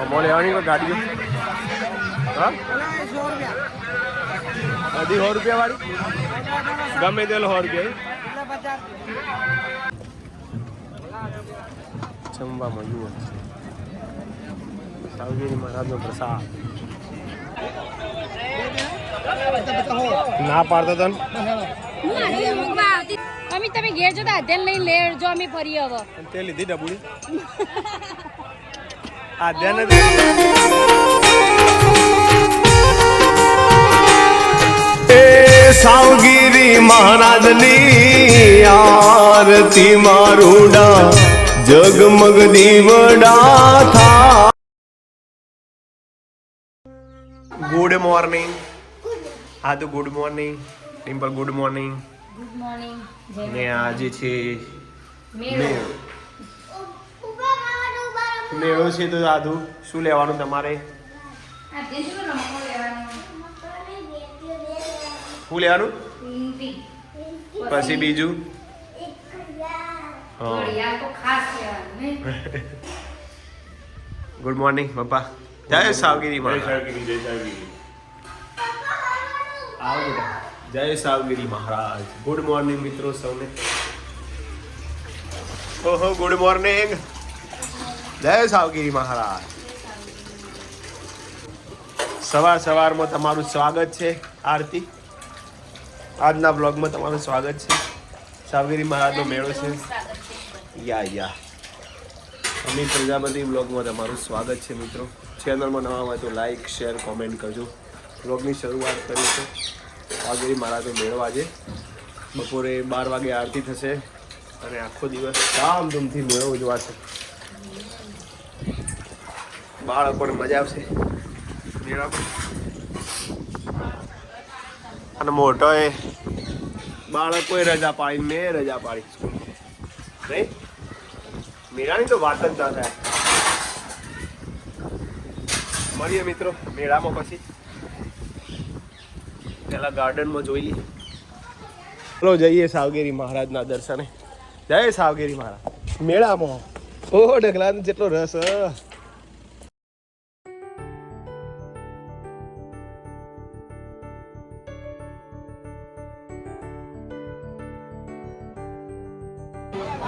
કમો લેવાની કોઈ ગાડી હા? બધી સો રૂપિયા વાળી? ગમે તેલ સો રૂપિયા જમવા મળ્યું સાવગીરી મહારાજનો પ્રસાદ. ના પાડતો તન? અમે તમે ઘેર જતા તેલ લઈ લેજો અમે ફરી હવે તે લીધી ડબુડી? આ ધ્યાન સાવગીરી મહારાજની આરતી મારુડા જગમગ દીવડા થા ગુડ મોર્નિંગ હા તો good morning Dimple good morning good morning ને આજે છે મેળો. મેળો છે તો સાધુ શું લેવાનું તમારે? શું લેવાનું? પછી બીજું? ગુડ મોર્નિંગ પપ્પા. જય સાવગીરી જય સાવગીરી મહારાજ. ગુડ મોર્નિંગ મિત્રો સૌને. ઓહો ગુડ મોર્નિંગ જય સાવગીરી મહારાજ. સવાર સવારમાં તમારું સ્વાગત છે, આરતી. આજના બ્લોગમાં તમારું સ્વાગત છે. સાવગીરી મહારાજનો મેળો છે. યા યા. અમી પ્રજાપતિ બ્લોગમાં તમારું સ્વાગત છે, મિત્રો. ચેનલમાં નવા હોય તો લાઈક, શેર, કોમેન્ટ કરજો. બ્લોગની શરૂઆત કરીશું સાવગીરી મહારાજનો મેળો આજે. બપોરે બાર વાગે આરતી થશે અને આખો દિવસ ધામધૂમથી મેળો ઉજવાશે. બાળકોને મજા આવશે. અને મોટો એ બાળકોએ રજા પાડી મેં રજા પાડી સ્કૂલ. નહીં? મેળાની તો વાત જ ના થાય. મળીએ મિત્રો મેળામાં પછી. પેલા ગાર્ડનમાં જોઈ લઈએ. ચલો જઈએ સાવગીરી મહારાજના દર્શને. જય સાવગીરી મહારાજ. મેળામાં. ઓ ઢગલાનો જેટલો રસ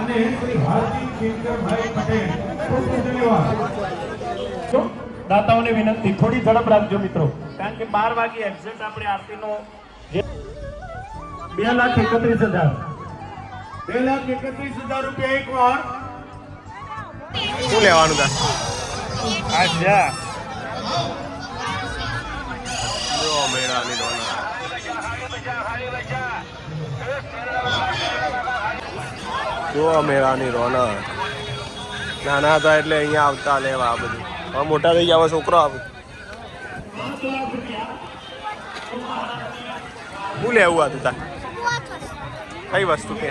અને શ્રી ભારતી શંકરભાઈ પટેલ. ખૂબ ખૂબ ધન્યવાદ. દાતાઓને વિનંતી થોડી ઝડપ રાખજો મિત્રો. કારણ કે બાર વાગે એક્ઝેક્ટ આપણે આરતીનો બે લાખ એકત્રીસ હજાર. બે લાખ એકત્રીસ હજાર રૂપિયા એક વાર. શું લેવાનું તા અચ્છા જો મેળાની રોનક જો મેળાની રોનક. નાના હતા એટલે અહીંયા આવતા લેવા આ બધું. હવે મોટા થઈ ગયા છોકરો આવે. શું લેવું આ તાર? કઈ વસ્તુ કે?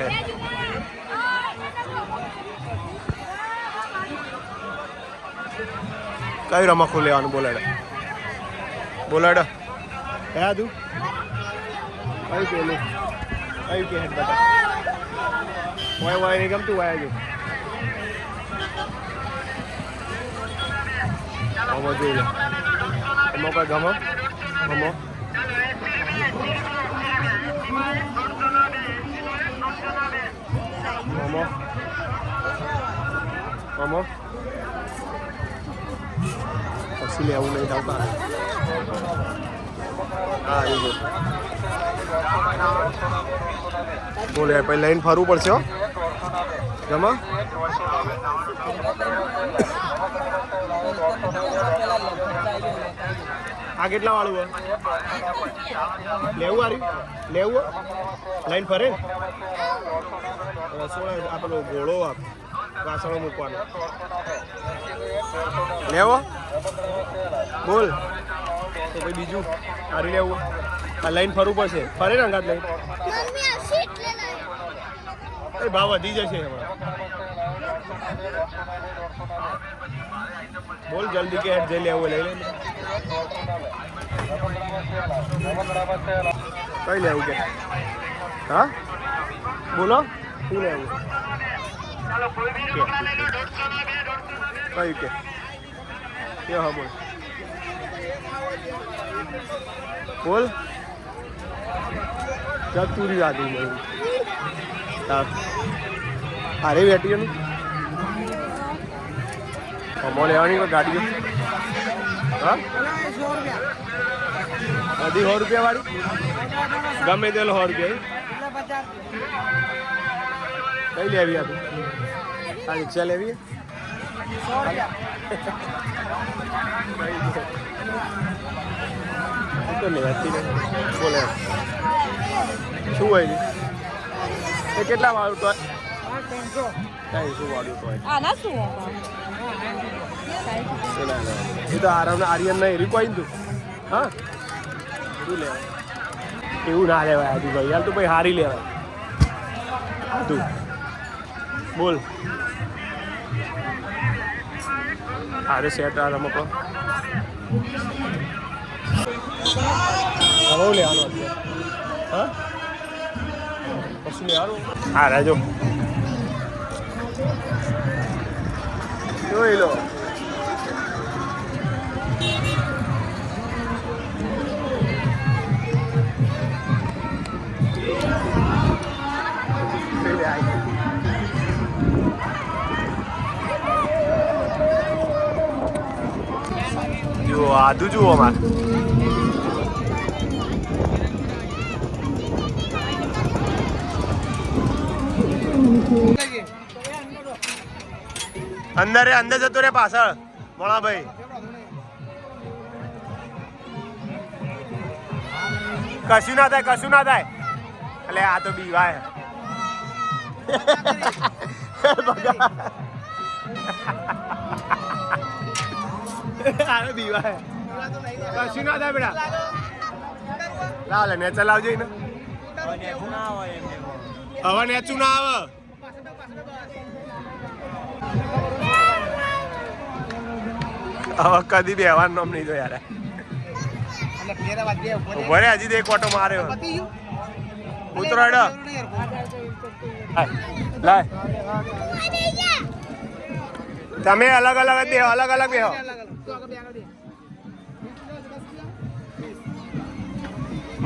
કઈ રમકડું લેવાનું બોલાડે? બોલાડ. કયા તું? કયું પેલું? કયું કે હેડ બતા? વાય વાય નહીં ગમતું વાય જો આમાં જોઈ એમાં કોઈ ગમો ગમો ગમો ગમો પછી લેવું નહીં થતા હા એ બોલે પછી લઈને ફરવું પડશે હો જમા આ કેટલા વાળું લેવું વાળી લેવું લાઈન ફરે? રસોડા આ પેલો ઘોડો આપ વાસણો મૂકવાનો. લેવો? બોલ. તો ભાઈ બીજું હારી લેવું આ લાઈન ફરવું પડશે. ફરે ને અંગાત લઈને? એ ભાવ વધી જશે હમણાં બોલ, જલ્દી કે જઈ લેવું લઈ લે. કઈ લેવું કે? હા? બોલો? શું લેવું. કયું કે? કે, હા, બોલ. બોલ. જતુરી મળ્યું હા. અરે બેટી એનું અમો લેવાની કોઈ ગાડીઓ? હા? બધી સો રૂપિયા વાળી? ગમે તેલ સો રૂપિયા. કઈ લેવી આપણે આ રિક્ષા લેવી? તો લેવાતી બોલે. શું હોય એ કેટલા વાળું તો શું વાળું તો આના શું એ તો આરામ આર્યન ના એરી કોઈ તું. હા? શું લેવાય એવું ના લેવાય આજુ ભાઈ યાર તું ભાઈ હારી લેવાય. તું. બોલ. હારે સેટ આ રમકો હવે લેવાનો હા? પછી હા રાજો જોઈ લો. જુઓ આધુ જુઓ અમારે અંદર રે અંદર જતો રે પાછળ. મોણાભાઈ કશું ના થાય કશું ના થાય. એટલે આ તો બીવાય કશું ના થાય બેટા. લાવ ને ચલાવજો ને હવે નેચું ના આવે. હવે કદી બેવાનું નામ નહીં તો યાર ઊભો હજી તો એક ઓટો માર્યો. ઉતરાડ લાય. તમે અલગ અલગ જ બેહો અલગ અલગ બેહો.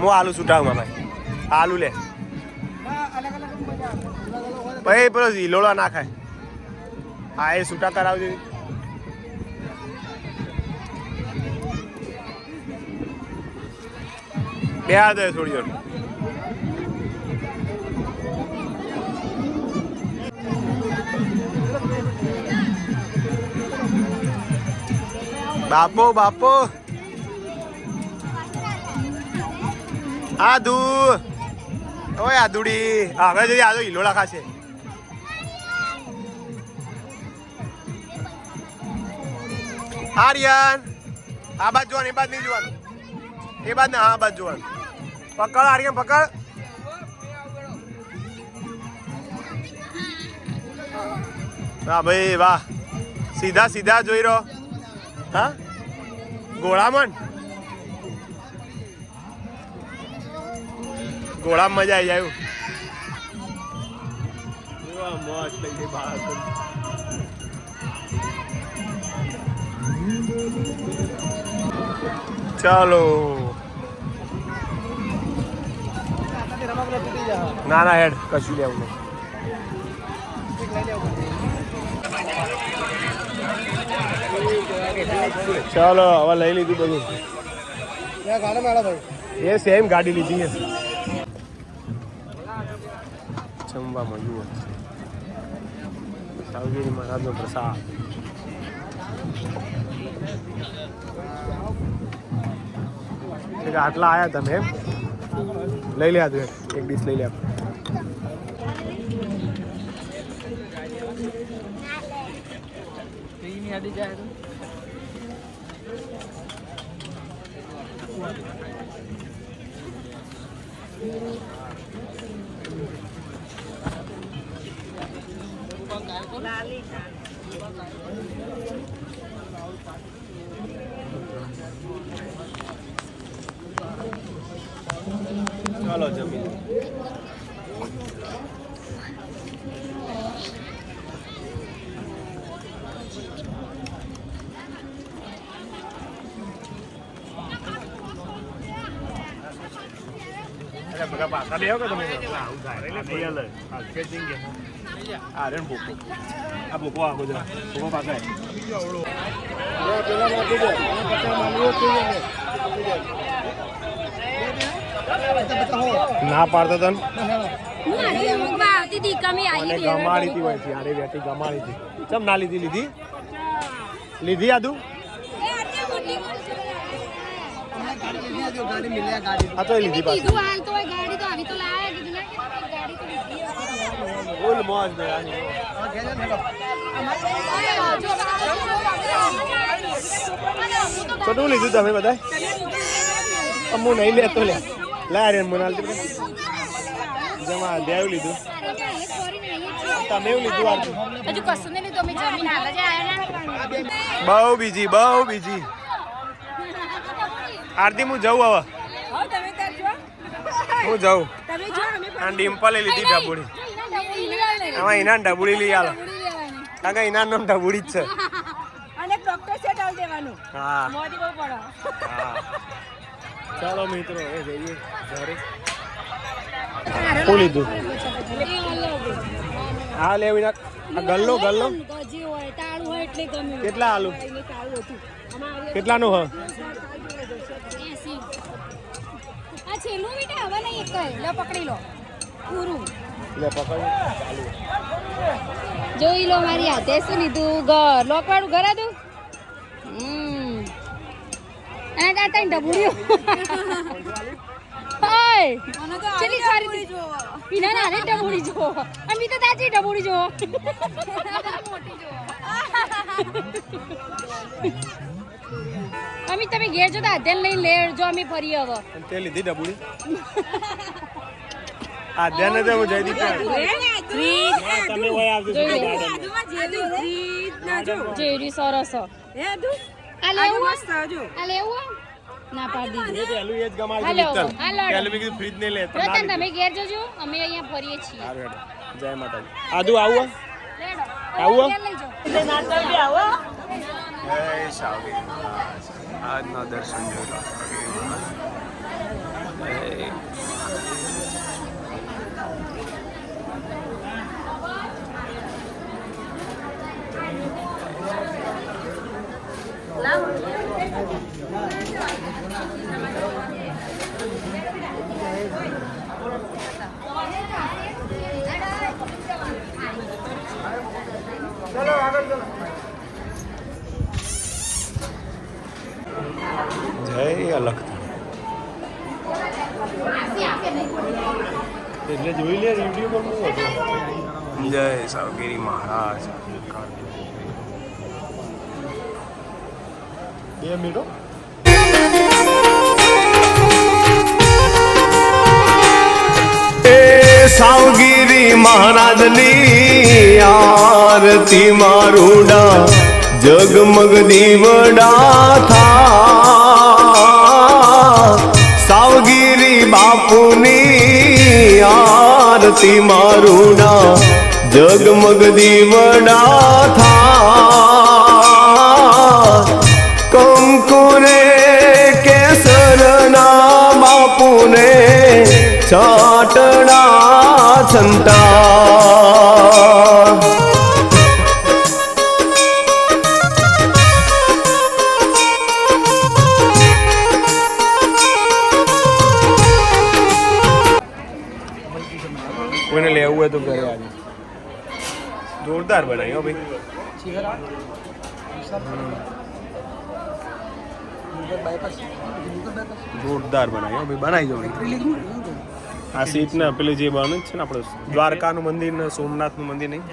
હું આલુ છૂટાવું ભાઈ. આલુ લે. ભાઈ પેલો ઝીલોળા ના ખાય. હા એ છૂટા કરાવજો. બે હાથ દે થોડી વાર બાપો બાપો આદુ ઓય આદુડી હવે જઈ આદુ હિલોળા ખાશે આર્યન આ બાદ જોવાનું એ બાદ નહીં જોવાનું એ બાદ ના આ બાદ જોવાનું પકડ, આર્યન, પકડ. વાહ ભાઈ, વાહ. સીધા સીધા જોઈ રહ્યો. હા? ગોળામણ ગોળામાં મજા આવી જાય ચાલો. ના ના, હેડ, કશું લેવું નહીં. ચાલો, હવે લઈ લીધું બધું. એ સેમ ગાડી લીધી છે. જમવા મળ્યું સાવગીરી મહારાજનો પ્રસાદ. આટલા આયા તમે, એમ? લઈ લે આજે એક ડીશ લઈ લે આપણે. ચાલો જમી લો. અરે કે તમે બોકો આ રે ભૂકો. આ ભૂકો આ બધો ભૂકો પાછા ના. પાડતા તન? હું આજે આવતી હતી કમી આવી હતી ગમાડી હતી હોય છે આરે બેટી ગમાડી હતી. ચમ ના લીધી લીધી? લીધી આદુ આ તો લીધી કીધું હાલ તો ગાડી તો આવી તો લાયા કીધું ના ગાડી તો લીધી હશે. મોજ ને કેટલું લીધું તમે બધા અમુ નહીં લેતો લે લા રે મને હાલ જમા દેવ લીધું તમે એવું લીધું હજુ કશું નહીં લીધું અમે જમીન હાલ જ આયા બહુ બીજી બહુ બીજી આરતી હું જઉં હવે. હું જઉં. આ ડિમ્પલે લીધી ડબુડી આમાં ઇનાન ડબુડી લઈ આલો. કે ઇનાન નામ ડબુડી જ છે. અને ડોક્ટર સેટ આલ દેવાનું. હા. મોદી બહુ પડો. હા ચાલો મિત્રો હવે જઈએ ઘરે. શું લીધું હા લેવી ના ગલ્લો ગલ્લો. ગજી હોય તાળું હોય એટલે ગમ્યું કેટલા આલુ? કેટલાનું હ? આ છેલ્લું બેટા હવે નહીં એક કઈ. લો પકડી લો. પૂરું. લે પકડ. ચાલુ. જોઈ લો મારી હાથે શું લીધું? ઘર. લોકવાળું ઘર હતું? હમ. આ તા તઈ ડબુડ્યો હાય. ચલી સારી હતી. પીના ના રે ડબુડી જો અમે તો તાજી ડબુડી જો મોટી જો અમે તમે ઘેર જો તો લઈ લેજો અમે ફરી હવે તે લીધી ડબુડી. આ ધ્યાન તો હું જયદીપ તમે હોય આવજો. જોઈ જેવી ના જો. જેરી સરસ. હે આજુ આ લેવું મસ્ત આજુ આ લેવું ના પાડી દીધું. એ પહેલું એ જ. હાલો. પહેલું મેં કીધું ફ્રીજ નહીં લે તો રતન તમે ઘેર જજો. અમે અહીંયા ફરીએ છીએ. સારું હેડો. જય માતાજી. આદુ આવો લેડો. આવો લઈ જાઓ. જય સાવલી આજના દર્શન જોઈ લો જય. જય અલખ એટલે જોઈ લે રિવ્યુ પણ હું હતો સાવગીરી મહારાજ. બે મિનિટો. એ સાવગીરી મહારાજની આરતી મારુડા જગમગ દીવડા થા. સાવગીરી બાપુની આરતી મારુડા જગમગ દીવડા થા કંકુરે કેસરના બાપુને છાટણા છંટા જોરદાર બનાવી હો ભાઈ. જોરદાર બનાવી હો ભાઈ. બનાવી જવાની આ સીટ ને પેલું જે બને છે ને આપણે દ્વારકાનું મંદિર ને સોમનાથનું મંદિર નહીં?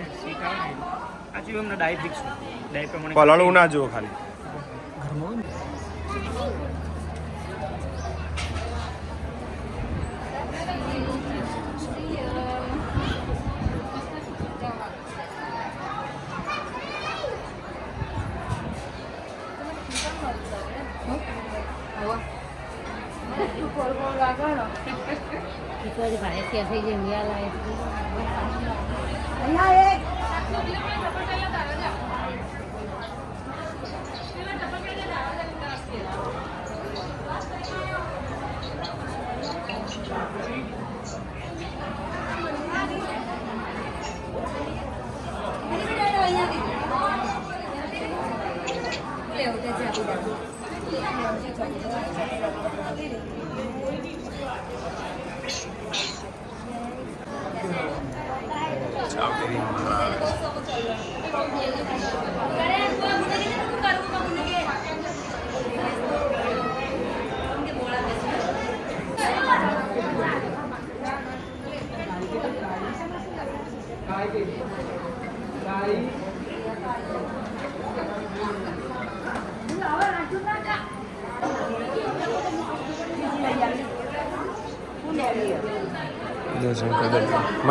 પલળવું ના જુઓ ખાલી. કે થઈ જાય મિયા લાય અહીંયા એક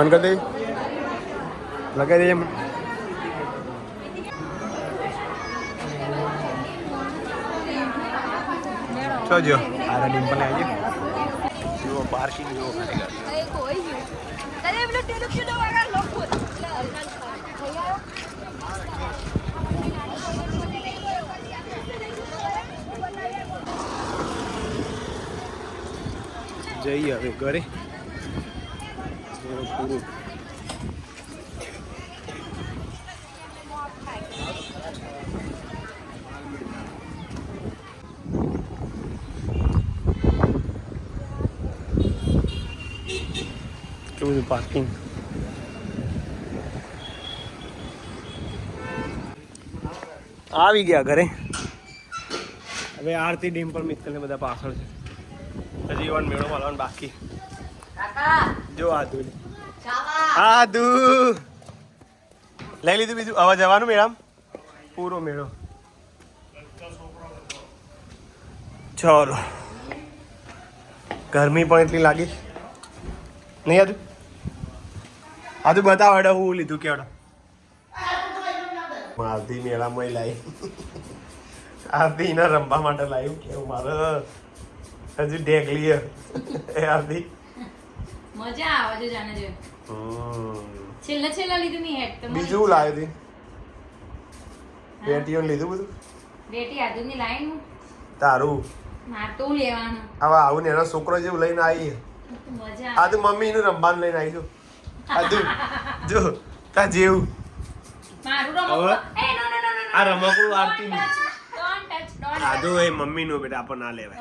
મન કરી દે. લગાવી દઈએ છો જો આરા ડિમ્પલ આવી ગયો જુઓ ખાલી ગાડી જઈએ હવે ઘરે. પૂરું કેટલું બધું પાર્કિંગ આવી ગયા ઘરે. હવે આરતી ડેમ પર મિત્તલ ને બધા પાછળ છે. હજી વન મેળો મળવાનું બાકી. જો આદુ. લઈ લીધું બીજું? હવે જવાનું મેળામ? પૂરો મેળો. ચલો. ગરમી પણ એટલી લાગી. નહીં આદુ? આદુ બતાવો હેડો, હું લીધું કેવડો. મારથી મેળામાં લાવી આરતી એના રમવા માટે લાવ્યું કેવું મારે. હજુ ઢેકલી હે. એ આરતી મજા આવે છે જાણે. છેલ્લા છેલ્લા લીધું ની હેડ તો બીજું લાવ્યું હતી બેટીઓ લીધું બધું? બેટી આદુની લાઈન તારું? માર લેવાનું. હવે આવું ને એનો છોકરો જેવું લઈને આવી મજા આ તો મમ્મી એનું રમવાનું લઈને આવી છું. આદુ જો તા જેવું. મારું રમકડું? એ નો નો નો નો આ રમકડું આરતી આદુ એ મમ્મીનું બેટા આપણને ના લેવાય.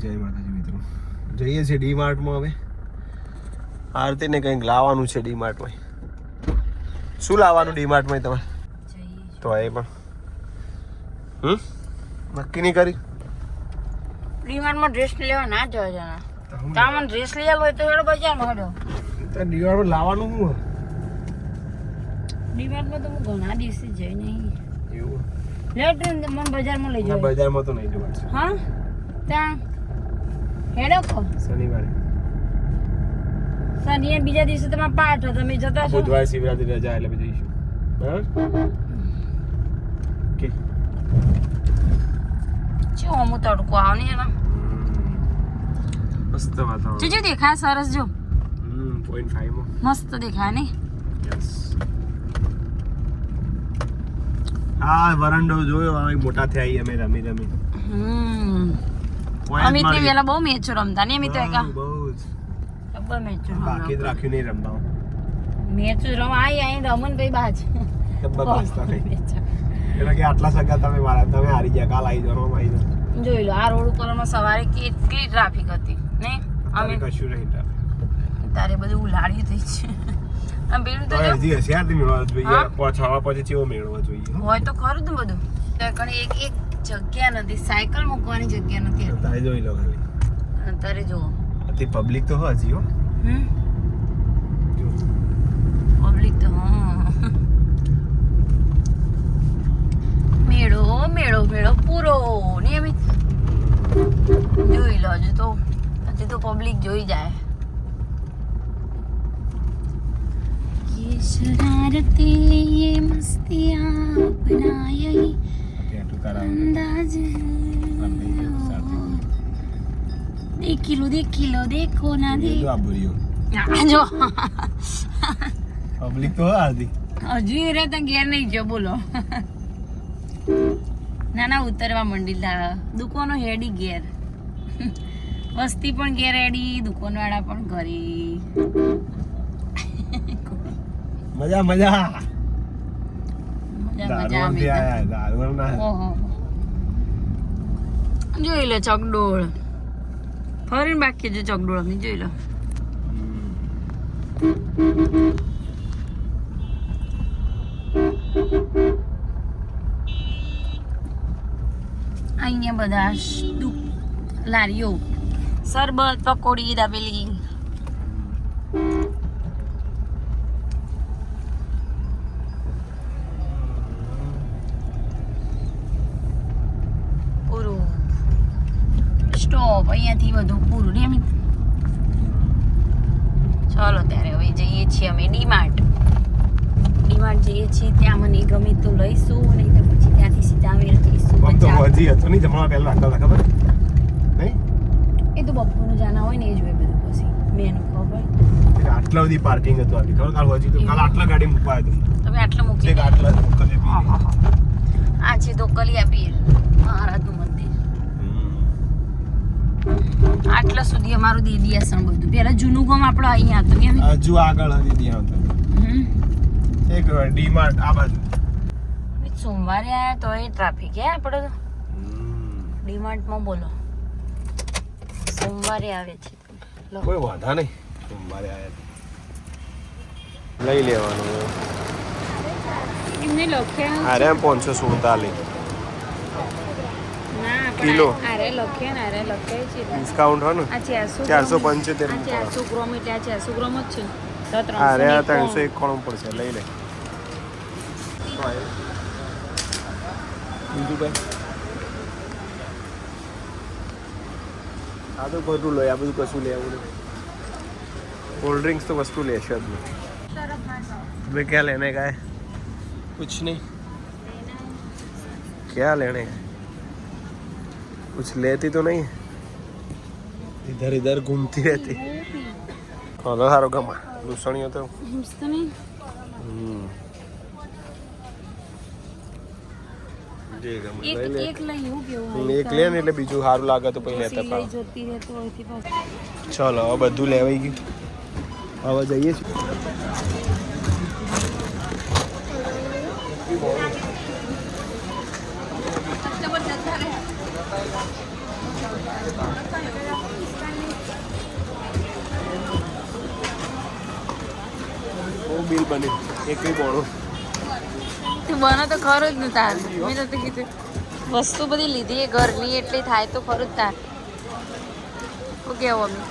જય માતાજી મિત્રો. જઈએ છીએ ડી માર્ટમાં હવે. આરતીને કંઈક લાવવાનું છે ડી માર્ટમાં શું લાવવાનું ડીમાર્ટમાં તમારે? તો એ પણ. હમ? નક્કી નહીં કરી? ડીમાર્ટમાં ડ્રેસ લેવા ના જવા જણા તામન ડ્રેસ લઈ આવ્યો હોય તો હેડો બજારમાં હેડો. તો ડી માર્ટમાં લાવવાનું શું ડીમાર્ટમાં તો હું ઘણા દિવસે જઈ નહીં. એવું? લેટ મને બજારમાં લઈ જાવ બજારમાં તો નહીં જવાનું. હા? ત્યાં. હેડો કો. શનિવારે. સની બીજા દિવસે તમારા પાઠ તમે જતા છો. બુધવારે શિવરાત્રી રજા એટલે પછી જઈશું બરાબર? ઓકે. જો હું તડકો આવ ને એના મસ્ત વાતાવરણ. જોજો દેખાય સરસ જો. હમ મસ્ત દેખાય ને. યસ આ વરંડો જોયો આ મોટા થયા અમે રમી રમી. હમ. અમિત ને વેલા બહુ મેચો રમતા ને અમિત એકા? બહુ, બહુ જ. ખબર મેચો બાકી જ રાખ્યું નહીં રમવા. મેચો રમ આઈ આઈ રમન ભાઈ બાજ ખબર બાજતા એટલે કે આટલા સગા તમે મારા તમે હારી ગયા કાલ આવી જોઈ લો આ રોડ ઉપર સવારે કેટલી ટ્રાફિક હતી ને? અમે કશું નહીં. તારે બધું ઉલાડ્યું થઈ છે. આમ પેલું તો હજી હોશિયારથી મેળવવા જોઈએ. પછી ચેવો મેળવવા જોઈએ? હોય તો ખરું ને બધું. કણે એક એક જગ્યા નથી સાયકલ મૂકવાની જગ્યા નથી. તારે જોઈ લો ખાલી. અત્યારે જુઓ. પબ્લિક તો હજી હો. હમ જો. પબ્લિક તો હા મેળો મેળો મેળો પૂરો નિયમિત જોઈ લો હજુ તો હજુ તો પબ્લિક જોઈ જાય ये शरारते ये मस्तियाँ बनाया ही ટેટુ કરાવો अंदाज લંબી છે સાથે. દેખી લો દેખી લો દેખો ના દે આ બુરીઓ આ જો પબ્લિક તો હાર્દી હજી રે રહેતા ઘેર નહીં જો બોલો ના ના ઉતરવા મંડી દુકાનો હેડી ઘેર વસ્તી પણ ઘેર હેડી દુકાનવાળા પણ ઘરે મજા મજા જોઈ લે ચકડોળ ફરીને બાકી ચકડોળ અમે જોઈ લો અહીંયા બધા લારીઓ શરબત પકોડી દાબેલી પૂરું સ્ટોપ અહીંયાથી બધું પૂરું ને અમિત ચાલો ત્યારે હવે જઈએ છીએ અમે ડીમાર્ટ. ડીમાર્ટ જઈએ છીએ ત્યાં મને ગમે તો લઈશું નહીં તો પછી ત્યાંથી સીધા અમે જઈશું આમ તો. વધી હતું નહીં જમણા પહેલા હતા ખબર? નહીં? એ તો બપોરનું જાના હોય ને એ જ હોય બધું પછી મેનુ ખબર? આટલા બધી પાર્કિંગ હતું આટલી ખબર? કાલ હજી તો કાલ આટલા ગાડી મૂકવા હતું તમે આટલા મૂકી આટલા મૂકી મોકલીએ બી. આ છે તો કલિયાપીર મહારાજનું મંદિર આટલા સુધી અમારું દેદી આસણ બધું. પેલા જૂનું ગામ આપણો અહીંયા હતું. કેમ હજુ આગળ ત્યાં હતું. એક ડીમાર્ટ આ બાજુ. સોમવારે આયા તો એ ટ્રાફિક હે આપણે તો. ડીમાર્ટમાં બોલો. સોમવારે આવે છે. કોઈ વાંધા નહીં. સોમવારે આયા લઈ લેવાનું. અરે પાંચસો સુડતાલીસ. કિલો. અરે લખે ને અરે લખે છે. ડિસ્કાઉન્ટ હો ને? ચારસો પંચોતેર ચારસો ગ્રામ એટલે આ ચારસો ગ્રામ જ છે. અરે આ ત્રણસો એકાણું પડશે લઈ લે. બીજું આ તો ખોટું લો આ બધું કશું લેવું નહીં. કોલ્ડ ડ્રિંક્સ તો વસ્તુ લેશે જ નહીં. ભાઈ ક્યાં લેને કાંઈ? કુછ નહીં. ક્યાં લેને? કાંઈ कुछ लेती तो नहीं है इधर इधर घूमती रहती खाना सारो गमा लूसणियो तो હિંસતો નહીં हम्म જે ગમે એક લઈ લે એક લઈ એવું કેવું હમ, એક લે ને એટલે બીજું સારું લાગે તો પછી લેતા લઈ પાવ જતી રહેતું હોયથી પાછું ચલો હવે બધું લેવાઈ ગયું હવે જઈએ છીએ બિલ બન્યું એકવી બોણું તું બનો તો ખરો જ ને તાર. મેં તો કીધું વસ્તુ બધી લીધી એ ઘરની એટલી થાય તો ખરું જ તાર. શું કેવું અમે?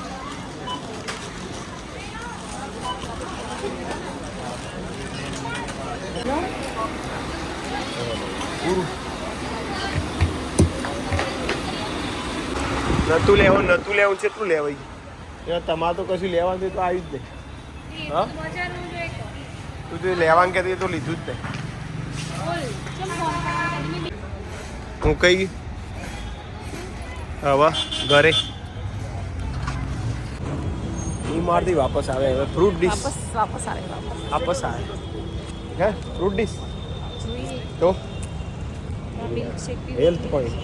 નતું લેવું નતું લેવું કેટલું લેવાય ગયું. તમારે તો કશું લેવાનું તો આવી જ નહીં હા? તું તું લેવાનું કહેતી તો લીધું જ નહીં હું કઈ? હવે ઘરે. મારથી વાપસ આવે. હવે ફ્રૂટ ડીશ વાપસ આવે વાપસ. આવે. હે ફ્રૂટ ડીશ તો? હેલ્થ પોઈન્ટ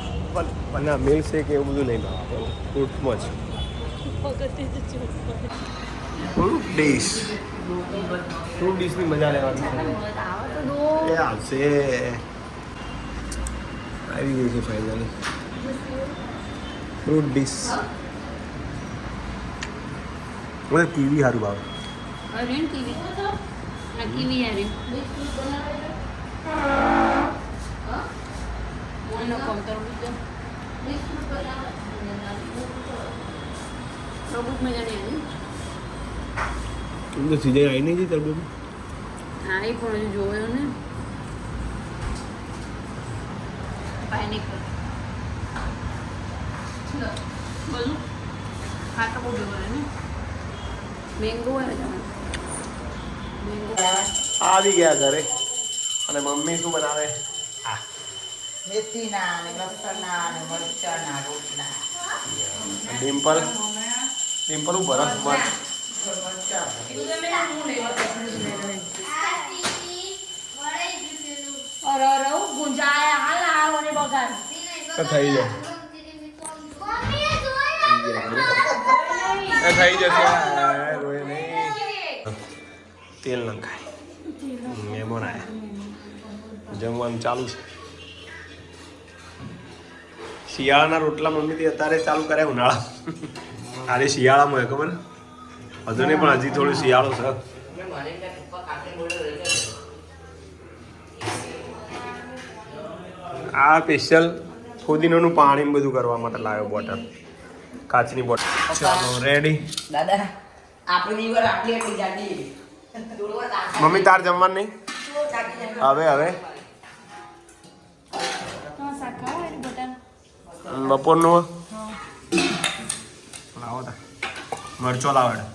ના મિલ્ક શેક એવું બધું નહીં લાવવા ફ્રૂટમાં જ. ફ્રૂટ ડીશ ફ્રૂટ ડીશની મજા લેવાની છે એ આવશે આવી ગઈ છે ફાઇનલી ફ્રૂટ ડીશ મને કીવી સારું ભાવે અરે કીવી આ કીવી યાર એનો કોમ તો તરબૂચ મજા નહીં એમ તો સીધે આવી નહીં તરબૂચ આવી પણ હજુ જોયો ને. આવી ગયા ઘરે. અને મમ્મી શું બનાવે? આ મેથીના અને લસણના અને મરચાના રોટલા. ડિમ્પલ. ડિમ્પલ ઉપર મસ્ત મરચાં ને થઈ જાય. થઈ જશે. તેલ નંખાય મહેમાન આયા. જમવાનું ચાલુ છે. શિયાળાના રોટલા મમ્મીથી અત્યારે ચાલુ કર્યા ઉનાળા. આજે શિયાળામાં ખબર હજુ નહીં પણ હજી થોડું શિયાળો છે. આ સ્પેશિયલ ફુદીનોનું પાણી બધું કરવા માટે લાવ્યો બોટલ. કાચની બોટલ. ચાલો રેડી દાદા આપણી વાર આટલી આટલી જાડી. મમ્મી તાર જમવાનું નહીં. હવે હવે? બપોરનું? લાવો તા. મરચો લાવડ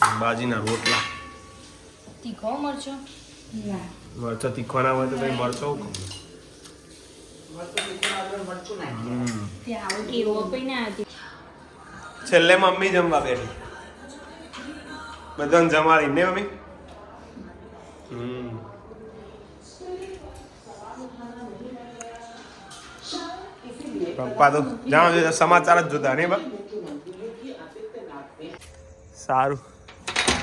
બાજીના રોટલા. તીખો મરચો? મરચો તીખો ના હોય તો કઈ મરચો ના છેલ્લે મમ્મી જમવા બેઠી. બધાને જમાડી. ને મમ્મી? હમ. પપ્પા તો જાણો સમાચાર જ જોતા ને બા? સારું.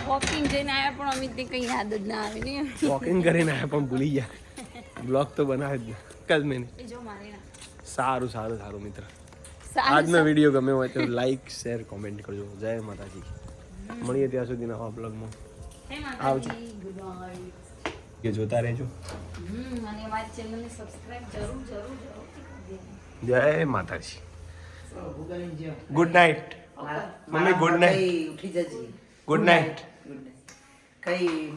વોકિંગ જઈને આવ્યા પણ અમિતને કઈ યાદ જ ના આવે ને વોકિંગ કરીને આયા પણ ભૂલી ગયા. બ્લોગ તો બનાવે જ ને. જ મેં એ જો મારે સારું સારું સારું મિત્ર. આજનો વીડિયો ગમે હોય તો લાઈક શેર કોમેન્ટ કરજો. જય માતાજી. મળીએ ત્યાં સુધી નવા બ્લોગમાં આવજો. કે જોતા રહેજો. જય માતાજી. Good night mummy, good night ઉઠી જજે. Good night 可以